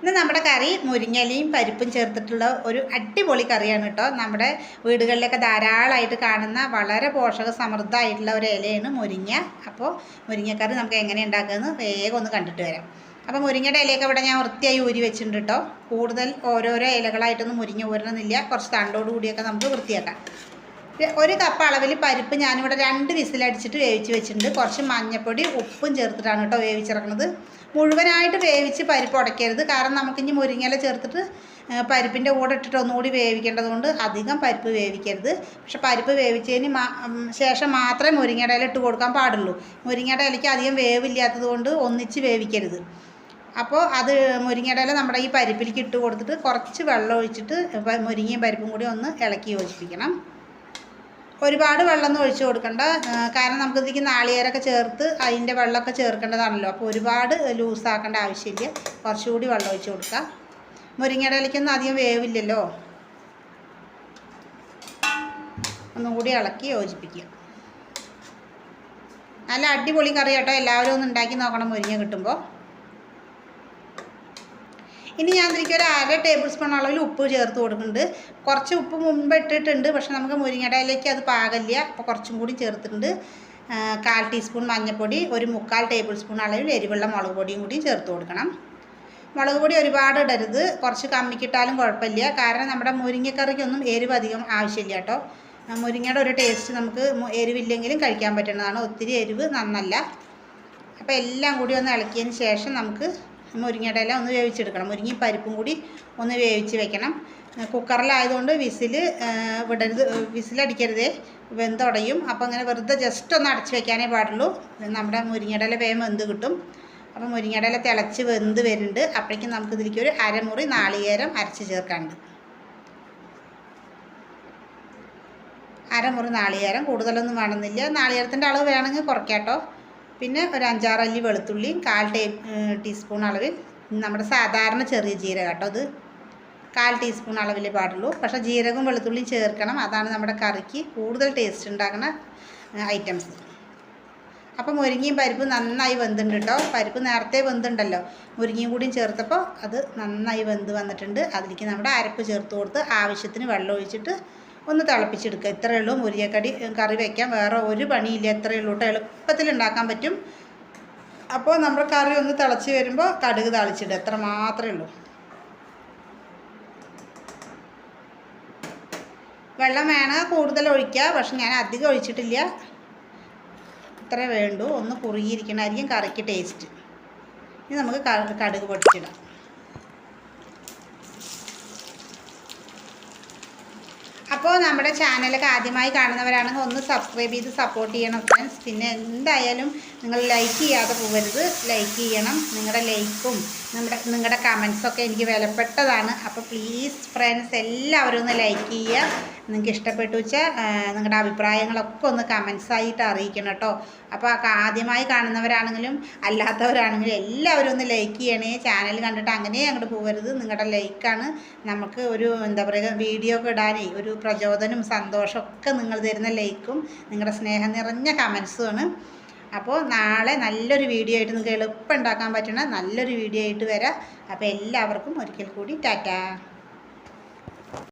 ഇന്ന് നമ്മുടെ കറി മുരിങ്ങലയും പരിപ്പും ചേർത്തിട്ടുള്ള ഒരു അടിപൊളി കറിയാണ് കേട്ടോ. നമ്മുടെ വീടുകളിലൊക്കെ ധാരാളമായിട്ട് കാണുന്ന വളരെ പോഷക സമൃദ്ധമായിട്ടുള്ള ഒരു ഇലയാണ് മുരിങ്ങ. അപ്പോൾ മുരിങ്ങക്കറി നമുക്ക് എങ്ങനെ ഉണ്ടാക്കുന്നത് വേഗം ഒന്ന് കണ്ടിട്ട് വരാം. അപ്പോൾ മുരിങ്ങയുടെ ഇലയൊക്കെ ഇവിടെ ഞാൻ വൃത്തിയായി ഊരി വെച്ചിട്ടുണ്ട് കേട്ടോ. കൂടുതൽ ഓരോരോ ഇലകളായിട്ടൊന്നും മുരിങ്ങ ഊരണമെന്നില്ല. കുറച്ച് തണ്ടോട് കൂടിയൊക്കെ നമുക്ക് വൃത്തിയാക്കാം. ഒരു കപ്പ് അളവിൽ പരിപ്പ് ഞാനിവിടെ രണ്ട് വിസിലടിച്ചിട്ട് വേവിച്ച് വെച്ചിട്ടുണ്ട്. കുറച്ച് മഞ്ഞപ്പൊടി ഉപ്പും ചേർത്തിട്ടാണ് കേട്ടോ വേവിച്ചിറക്കുന്നത് മുഴുവനായിട്ട് വേവിച്ച് പരിപ്പ് ഉടയ്ക്കരുത്. കാരണം നമുക്കിനി മുരിങ്ങല ചേർത്തിട്ട് പരിപ്പിന്റെ കൂടെ ഇട്ടിട്ട് ഒന്നുകൂടി വേവിക്കേണ്ടതുകൊണ്ട് അധികം പരിപ്പ് വേവിക്കരുത്. പക്ഷെ പരിപ്പ് വേവിച്ചതിന് ശേഷം മാത്രമേ മുരിങ്ങയുടെ ഇല ഇട്ട് കൊടുക്കാൻ പാടുള്ളൂ. മുരിങ്ങയുടെ ഇലയ്ക്ക് അധികം വേവില്ലാത്തത് കൊണ്ട് ഒന്നിച്ച് വേവിക്കരുത്. അപ്പോൾ അത് മുരിങ്ങയുടെ ഇല നമ്മുടെ ഈ പരിപ്പിലേക്ക് ഇട്ട് കൊടുത്തിട്ട് കുറച്ച് വെള്ളം ഒഴിച്ചിട്ട് മുരിങ്ങയും പരിപ്പും കൂടി ഒന്ന് ഇളക്കി യോജിപ്പിക്കണം. ഒരുപാട് വെള്ളമൊന്നും ഒഴിച്ചു കൊടുക്കണ്ട. കാരണം നമുക്ക് ഇതിലേക്ക് നാളികേരമൊക്കെ ചേർത്ത് അതിന്റെ വെള്ളമൊക്കെ ചേർക്കേണ്ടതാണല്ലോ. അപ്പോൾ ഒരുപാട് ലൂസാക്കേണ്ട ആവശ്യമില്ല. കുറച്ചുകൂടി വെള്ളം ഒഴിച്ചു കൊടുക്കുക മുരിങ്ങയുടെ ഇലയ്ക്കൊന്നും അധികം വേവില്ലല്ലോ. ഒന്നും കൂടി ഇളക്കി യോജിപ്പിക്കുക. നല്ല അടിപൊളി കറി കേട്ടോ. എല്ലാവരും ഒന്ന് ഉണ്ടാക്കി നോക്കണം മുരിങ്ങ കിട്ടുമ്പോൾ. ഇനി ഞാൻ ഇതിലേക്ക് ഒരു അര ടേബിൾ സ്പൂൺ അളവിൽ ഉപ്പ് ചേർത്ത് കൊടുക്കുന്നുണ്ട്. കുറച്ച് ഉപ്പ് മുമ്പ് ഇട്ടിട്ടുണ്ട്. പക്ഷെ നമുക്ക് മുരിങ്ങടയിലേക്ക് അത് പാകല്ല അപ്പോൾ കുറച്ചും കൂടി ചേർത്തിട്ടുണ്ട്. കാൽ ടീസ്പൂൺ മഞ്ഞൾപ്പൊടി ഒരു മുക്കാൽ ടേബിൾ സ്പൂൺ അളവിൽ എരിവുള്ള മുളക് പൊടിയും കൂടി ചേർത്ത് കൊടുക്കണം. മുളക് പൊടി ഒരുപാട് ഇടരുത്. കുറച്ച് കമ്മിക്കിട്ടാലും കുഴപ്പമില്ല. കാരണം നമ്മുടെ മുരിങ്ങക്കറിക്കൊന്നും എരിവ് അധികം ആവശ്യമില്ല കേട്ടോ. മുരിങ്ങയുടെ ഒരു ടേസ്റ്റ് നമുക്ക് എരിവില്ലെങ്കിലും കഴിക്കാൻ പറ്റുന്നതാണ്. ഒത്തിരി എരിവ് നന്നല്ല. അപ്പോൾ എല്ലാം കൂടി ഒന്ന് ഇളക്കിയതിന് ശേഷം നമുക്ക് മുരിങ്ങയുടെ ഇല ഒന്ന് വേവിച്ചെടുക്കണം. മുരിങ്ങി പരിപ്പും കൂടി ഒന്ന് വേവിച്ച് വെക്കണം. കുക്കറിലായതുകൊണ്ട് വിസിൽ വിടരുത് വിസിലടിക്കരുതേ. വെന്തുടയും. അപ്പോൾ അങ്ങനെ വെറുതെ ജസ്റ്റ് ഒന്ന് അടച്ച് വെക്കാനേ പാടുള്ളൂ. നമ്മുടെ മുരിങ്ങയുടെ ഇല വേഗം വെന്ത് കിട്ടും. അപ്പോൾ മുരിങ്ങയുടെ ഇല തിളച്ച് വെന്ത് വരുന്നുണ്ട്. അപ്പോഴേക്കും നമുക്ക് ഇതിലേക്ക് ഒരു അരമുറി നാളികേരം അരച്ച് ചേർക്കാനുണ്ട്. അരമുറി നാളികേരം. കൂടുതലൊന്നും വേണമെന്നില്ല. നാളികേരത്തിന്റെ അളവ് വേണമെങ്കിൽ കുറയ്ക്കാട്ടോ പിന്നെ ഒരു അഞ്ചാറല്ലി വെളുത്തുള്ളിയും കാൽ ടേ ടീസ്പൂൺ അളവിൽ നമ്മുടെ സാധാരണ ചെറിയ ജീരകം കേട്ടോ അത് കാൽ ടീസ്പൂൺ അളവിൽ പാടുള്ളൂ. പക്ഷേ ജീരകവും വെളുത്തുള്ളിയും ചേർക്കണം. അതാണ് നമ്മുടെ കറിക്ക് കൂടുതൽ ടേസ്റ്റ് ഉണ്ടാക്കുന്ന ഐറ്റംസ്. അപ്പം മുരിങ്ങയും പരിപ്പ് നന്നായി വെന്തുണ്ട് കേട്ടോ. പരിപ്പ് നേരത്തെ വെന്തുണ്ടല്ലോ. മുരിങ്ങയും കൂടിയും ചേർത്തപ്പോൾ അത് നന്നായി വെന്ത് വന്നിട്ടുണ്ട്. അതിലേക്ക് നമ്മുടെ അരപ്പ് ചേർത്ത് കൊടുത്ത് ആവശ്യത്തിന് വെള്ളം ഒഴിച്ചിട്ട് ഒന്ന് തിളപ്പിച്ചെടുക്കുക. ഇത്രയേ ഉള്ളൂ. മുരിങ്ങക്കടി കറി വയ്ക്കാൻ വേറെ ഒരു പണിയില്ല. ഇത്രയേ ഉള്ളൂ കേട്ടോ. എളുപ്പത്തിൽ ഉണ്ടാക്കാൻ പറ്റും. അപ്പോൾ നമ്മൾ കറി ഒന്ന് തിളച്ച് വരുമ്പോൾ കടുക് തളിച്ചിടുക. എത്ര മാത്രമേ ഉള്ളൂ. വെള്ളം വേണം കൂടുതൽ ഒഴിക്കുക. പക്ഷെ ഞാൻ അധികം ഒഴിച്ചിട്ടില്ല. ഇത്രേ വേണ്ടൂ. ഒന്ന് കുറുകിയിരിക്കണമായിരിക്കും കറിക്ക് ടേസ്റ്റ് ഇനി നമുക്ക് കടുക് പൊടിച്ചിടാം അപ്പോൾ നമ്മുടെ ചാനലൊക്കെ ആദ്യമായി കാണുന്നവരാണെങ്കിൽ ഒന്ന് സബ്സ്ക്രൈബ് ചെയ്ത് സപ്പോർട്ട് ചെയ്യണം ഫ്രണ്ട്സ് പിന്നെ എന്തായാലും നിങ്ങൾ ലൈക്ക് ചെയ്യാതെ പോകരുത്. ലൈക്ക് ചെയ്യണം. നിങ്ങളുടെ ലൈക്കും നമ്മുടെ നിങ്ങളുടെ കമൻസൊക്കെ എനിക്ക് വിലപ്പെട്ടതാണ്. അപ്പോൾ പ്ലീസ് ഫ്രണ്ട്സ് എല്ലാവരും ഒന്ന് ലൈക്ക് ചെയ്യുക. നിങ്ങൾക്ക് ഇഷ്ടപ്പെട്ടു വെച്ചാൽ നിങ്ങളുടെ അഭിപ്രായങ്ങളൊക്കെ ഒന്ന് കമൻസായിട്ട് അറിയിക്കണം കേട്ടോ. അപ്പോൾ ആദ്യമായി കാണുന്നവരാണെങ്കിലും അല്ലാത്തവരാണെങ്കിലും എല്ലാവരും ഒന്ന് ലൈക്ക് ചെയ്യണേ. ചാനൽ കണ്ടിട്ട് അങ്ങനെ അങ്ങോട്ട് പോകരുത് നിങ്ങളുടെ ലൈക്കാണ് നമുക്ക് ഒരു എന്താ പറയുക വീഡിയോ ഒക്കെ ഇടാനേ ഒരു പ്രചോദനം സന്തോഷമൊക്കെ നിങ്ങൾ തരുന്ന ലൈക്കും നിങ്ങളുടെ സ്നേഹം നിറഞ്ഞ കമൻസുമാണ് അപ്പോൾ നാളെ നല്ലൊരു വീഡിയോ ആയിട്ട് നിങ്ങൾക്ക് എളുപ്പം ഉണ്ടാക്കാൻ പറ്റണ നല്ലൊരു വീഡിയോ ആയിട്ട് വരാം. അപ്പോൾ എല്ലാവർക്കും ഒരിക്കൽ കൂടി ടാറ്റാ.